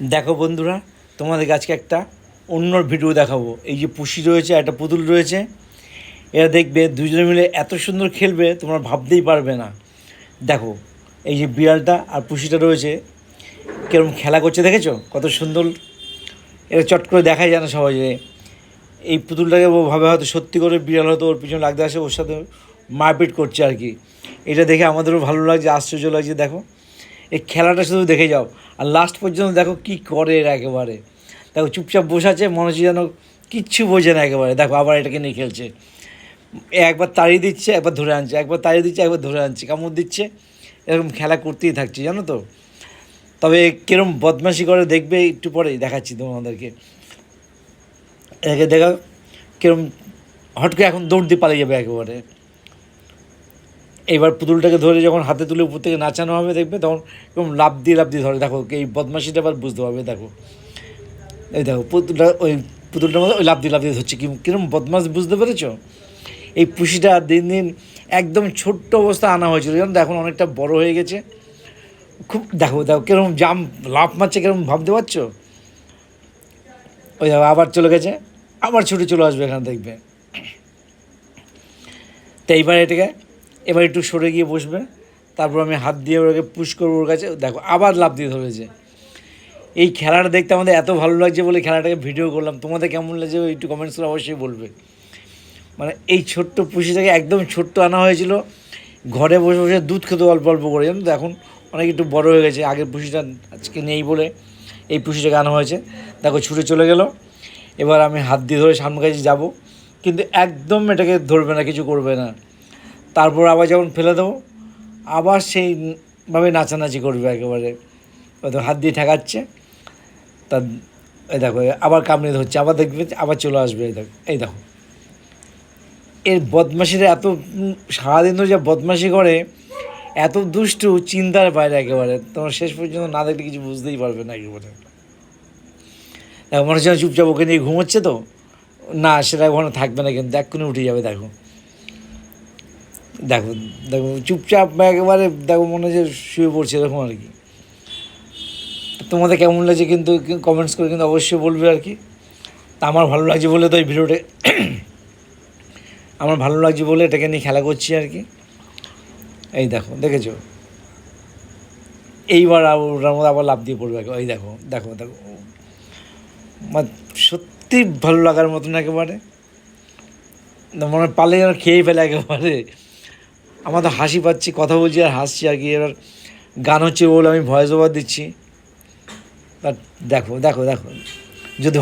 দেখো বন্ধুরা তোমাদেরকে আজকে একটা অন্য ভিডিও দেখাবো। এই যে পুষি রয়েছে, একটা পুতুল রয়েছে, এরা দেখবে দুজনে মিলে এত সুন্দর খেলবে, তোমরা ভাবতেই পারবে না। দেখো, এই যে বিড়ালটা আর পুষিটা রয়েছে, কীরকম খেলা করছে দেখেছ? কত সুন্দর। এটা চট করে দেখাই যায় না সহজে এই পুতুলটাকে ভাবে হয়তো সত্যি করে বিড়াল হয়তো ওর পিছনে লাগতে আসে, ওর সাথে মারপিট করছে আর কি। এটা দেখে আমাদেরও ভালো লাগছে, আশ্চর্য লাগছে, দেখো। এই খেলাটা শুধু দেখে যাও। আর লাস্ট পর্যন্ত দেখো কি করে এরা একেবারে। দেখো চুপচাপ বসে আছে মনে হচ্ছে যেন কিচ্ছু বোঝে না একেবারে। দেখো আবার এটাকে নিয়ে খেলছে। একবার তাড়িয়ে দিচ্ছে, একবার ধরে আনছে। একবার তাড়িয়ে দিচ্ছে, একবার ধরে আনছে। কামড় দিচ্ছে। এরকম খেলা করতেই থাকছে, জানো তো? তবে কিরম বদমাশি করে দেখবে একটু পরেই, দেখাচ্ছি তোমাদেরকে। একে দেখা কিরম হট করে এখন দৌড় দিয়ে পালিয়ে যাবে একেবারে। এইবার পুতুলটাকে ধরে যখন হাতে তুলে উপর থেকে নাচানো হবে, দেখবে তখন এরকম লাভ দিয়ে লাভ দিয়ে ধরে। দেখো, এই বদমাশিটা আবার বুঝতে পারবে, দেখো। এই দেখো, পুতুলটা, ওই পুতুলটার মধ্যে ওই লাভ দিয়ে লাভ দিয়ে ধরছে। কিরম বদমাশ বুঝতে পেরেছ? এই পুষিটা দিন দিন একদম ছোট্ট অবস্থা আনা হয়েছিল। জানো এখন অনেকটা বড় হয়ে গেছে। খুব, দেখো দেখো, কিরম জাম লাভ মারছে, কিরম ভাবতে পারছ? ওই দেখো, আবার চলে গেছে। আবার ছুটে চলে আসবে এখানে, দেখবে। তো এইবার এটাকে এবার একটু সরে গিয়ে বসবে। তারপর আমি হাত দিয়ে ওটাকে পুশ করব ওর কাছে। দেখো, আবার লাভ দিয়ে ধরেছে এই খেলাটা দেখতে আমাদের এত ভালো লাগছে বলে খেলাটাকে ভিডিও করলাম। তোমাদের কেমন লাগছে একটু কমেন্টস করে অবশ্যই বলবে। মানে এই ছোট্ট পুষিটাকে একদম ছোট্ট আনা হয়েছিল। ঘরে বসে বসে দুধ খেতে অল্প অল্প করে। জানো তো, এখন অনেক একটু বড় হয়ে গেছে। আগের পুষিটা আজকে নেই বলে এই পুষিটাকে আনা হয়েছে। দেখো, ছুটে চলে গেল। এবার আমি হাত দিয়ে ধরে সামনে কাছে যাব। কিন্তু একদম এটাকে ধরবে না, কিছু করবে না। তারপর আবার যখন ফেলে দেবো, আবার সেইভাবে নাচানাচি করবে একেবারে। হয়তো হাত দিয়ে ঠেকাচ্ছে। তা এই দেখো, আবার কামড়ে ধরছে, আবার দেখবে, আবার চলে আসবে, এই দেখো এই দেখো। এর বদমাশিরা এত, সারাদিন ধরে যা বদমাশি করে, এত দুষ্টু, চিন্তার বাইরে একেবারে। তোমার শেষ পর্যন্ত না দেখলে কিছু বুঝতেই পারবে না একেবারে। দেখো, মনে হচ্ছে চুপচাপ ওকে নিয়ে ঘুমোচ্ছে তো? না, সেটা ওখানে থাকবে না, কিন্তু এক্ষুনি উঠে যাবে, দেখো। দেখো দেখো, চুপচাপ একেবারে দেখো মনে হচ্ছে শুয়ে পড়ছে এরকম আর কি। তোমাদের কেমন লাগছে কিন্তু কমেন্টস করে কিন্তু অবশ্যই বলবে আর কি। তা আমার ভালো লাগছে বলে তো এই ভিডিওটা আমার ভালো লাগছে বলে এটাকে নিয়ে খেলা করছি আর কি। এই দেখো, দেখেছ? এইবার ওটার মধ্যে আবার লাভ দিয়ে পড়বে। এই দেখো দেখো দেখো। মানে সত্যি ভালো লাগার মতন একেবারে। মনে পালে যেন খেয়েই ফেলে একেবারে। আমার তো হাসি পাচ্ছি, কথা বলছি আর হাসছি আর কি। এবার গান হচ্ছে বলে আমি ভয়েস ওভার দিচ্ছি। বাট দেখো দেখো দেখো। যদি